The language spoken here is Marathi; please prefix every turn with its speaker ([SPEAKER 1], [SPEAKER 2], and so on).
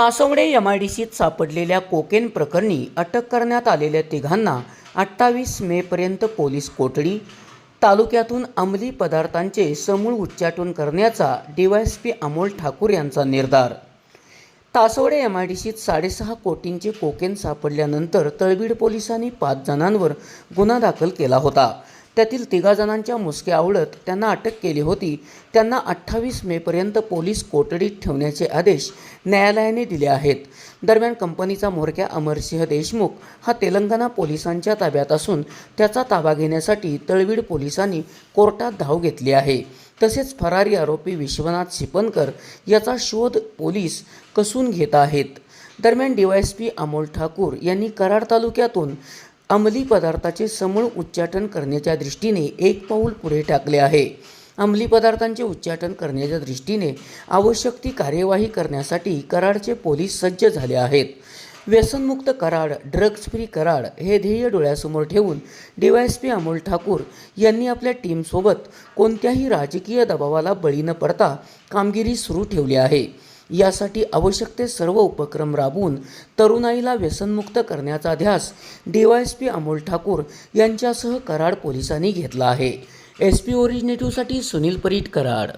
[SPEAKER 1] तासवडे एम आय डी सीत सापडलेल्या कोकेन प्रकरणी अटक करण्यात आलेल्या तिघांना अठ्ठावीस मेपर्यंत पोलीस कोठडी तालुक्यातून अंमली पदार्थांचे समूळ उच्चाटन करण्याचा डीवायएसपी अमोल ठाकूर यांचा निर्धार. तासवडे एम आय डी सीत साडेसहा कोटींचे कोकेन सापडल्यानंतर तळबीड पोलिसांनी पाच जणांवर गुन्हा दाखल केला होता. त्यातील तिघा जणांच्या मुसक्या आवडत त्यांना अटक केली होती. त्यांना अठ्ठावीस मेपर्यंत पोलीस कोठडीत ठेवण्याचे आदेश न्यायालयाने दिले आहेत. दरम्यान कंपनीचा म्होरक्या अमरसिंह देशमुख हा तेलंगणा पोलिसांच्या ताब्यात असून त्याचा ताबा घेण्यासाठी तळवीड पोलिसांनी कोर्टात धाव घेतली आहे. तसेच फरारी आरोपी विश्वनाथ सिपनकर याचा शोध पोलीस कसून घेत आहेत. दरम्यान डीवायएसपी अमोल ठाकूर यांनी कराड तालुक्यातून अंमली पदार्थाचे समूळ उच्चाटन करण्याच्या दृष्टीने एक पाऊल पुढे टाकले आहे. अंमली पदार्थांचे उच्चाटन करण्याच्या दृष्टीने आवश्यक ती कार्यवाही करण्यासाठी कराडचे पोलीस सज्ज झाले आहेत. व्यसनमुक्त कराड ड्रग्ज फ्री कराड हे ध्येय डोळ्यासमोर ठेवून डीवायएसपी अमोल ठाकूर यांनी आपल्या टीमसोबत कोणत्याही राजकीय दबावाला बळी न पडता कामगिरी सुरू ठेवली आहे. यासाठी आवश्यक ते सर्व उपक्रम राबवून तरुणाईला व्यसनमुक्त करण्याचा ध्यास डीवायएसपी अमोल ठाकूर यांच्यासह कराड पोलिसांनी घेतला आहे. एस पी ओरिजिनेटिव्हसाठी सुनील परीट कराड.